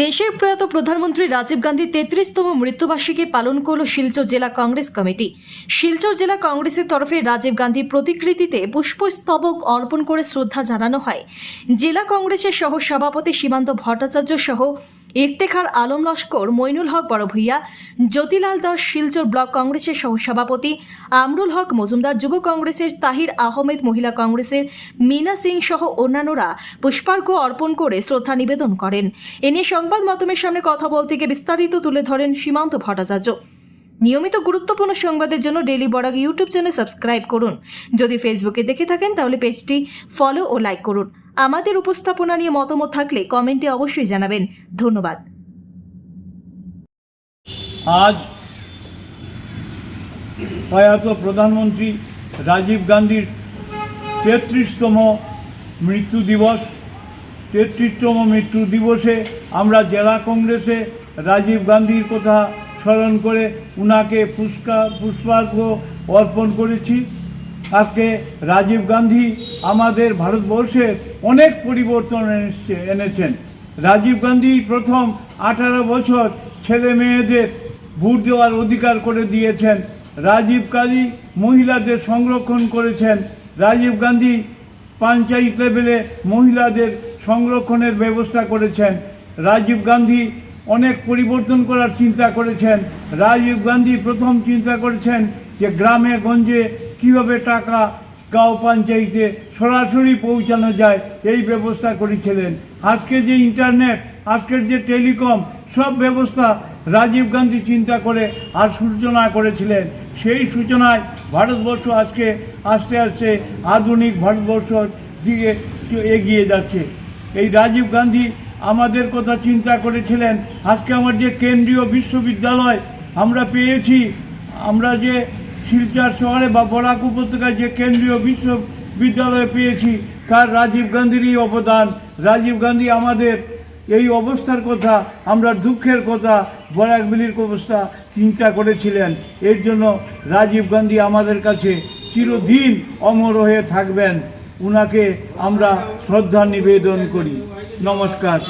দেশের প্রয়াত প্রধানমন্ত্রী রাজীব গান্ধী তেত্রিশতম মৃত্যুবার্ষিকী পালন করল শিলচর জেলা কংগ্রেস কমিটি। শিলচর জেলা কংগ্রেসের তরফে রাজীব গান্ধীর প্রতিকৃতিতে পুষ্পস্তবক অর্পণ করে শ্রদ্ধা জানানো হয়। জেলা কংগ্রেসের সহ সভাপতি সীমান্ত ভট্টাচার্য সহ ইফতেখার আলম লস্কর, মইনুল হক বড় ভূঁইয়া জ্যোতিলাল দাস শিলচর ব্লক কংগ্রেসের সহ সভাপতি আমরুল হক মজুমদার যুব কংগ্রেসের, তাহির আহমেদ মহিলা কংগ্রেসের, মিনা সিং সহ অন্যান্যরা পুষ্পার্ঘ্য অর্পণ করে শ্রদ্ধা নিবেদন করেন। এ নিয়ে সংবাদ মাধ্যমের সামনে কথা বলতে গিয়ে বিস্তারিত তুলে ধরেন সীমান্ত ভট্টাচার্য। নিয়মিত গুরুত্বপূর্ণ সংবাদের জন্য daily Barak YouTube channel subscribe করুন। যদি ফেসবুকে দেখে থাকেন, তাহলে পেজটি ফলো ও লাইক করুন। আমাদের উপস্থাপনা নিয়ে মতামত থাকলে কমেন্টে অবশ্যই জানাবেন। ধন্যবাদ। আজ প্রয়াত প্রধানমন্ত্রী রাজীব গান্ধীর তেত্রিশতম মৃত্যু দিবস। তেত্রিশতম মৃত্যু দিবসে আমরা জেলা কংগ্রেসে রাজীব গান্ধীর কথা স্মরণ করে উনাকে পুষ্কা পুষ্পার্ঘ অর্পণ করেছি। আজকে রাজীব গান্ধী আমাদের ভারতবর্ষের অনেক পরিবর্তন এনেছে, এনেছেন। রাজীব গান্ধী প্রথম আঠারো বছর ছেলে মেয়েদের ভোট দেওয়ার অধিকার করে দিয়েছেন। রাজীব গান্ধী মহিলাদের সংরক্ষণ করেছেন। রাজীব গান্ধী পঞ্চায়েত লেভেলে মহিলাদের সংরক্ষণের ব্যবস্থা করেছেন। রাজীব গান্ধী অনেক পরিবর্তন করার চিন্তা করেছেন। রাজীব গান্ধী প্রথম চিন্তা করেছেন যে গ্রামে গঞ্জে কীভাবে টাকা গাঁও পঞ্চায়েতে সরাসরি পৌঁছানো যায়, এই ব্যবস্থা করেছিলেন। আজকে যে ইন্টারনেট, আজকের যে টেলিকম, সব ব্যবস্থা রাজীব গান্ধী চিন্তা করে আর সূচনা করেছিলেন। সেই সূচনায় ভারতবর্ষ আজকে আস্তে আস্তে আধুনিক ভারতবর্ষর দিকে এগিয়ে যাচ্ছে। এই রাজীব গান্ধী আমাদের কথা চিন্তা করেছিলেন। আজকে আমার যে কেন্দ্রীয় বিশ্ববিদ্যালয়, আমরা পেয়েছি। আমরা যে শিলচর শহরে বা বরাক উপত্যকায় যে কেন্দ্রীয় বিশ্ববিদ্যালয় পেয়েছি, তার রাজীব গান্ধীরই অবদান। রাজীব গান্ধী আমাদের এই অবস্থার কথা, আমরা দুঃখের কথা বরাকবিলির অবস্থা চিন্তা করেছিলেন। এর জন্য রাজীব গান্ধী আমাদের কাছে চিরদিন অমর হয়ে থাকবেন। উনাকে আমরা শ্রদ্ধা নিবেদন করি। নমস্কার।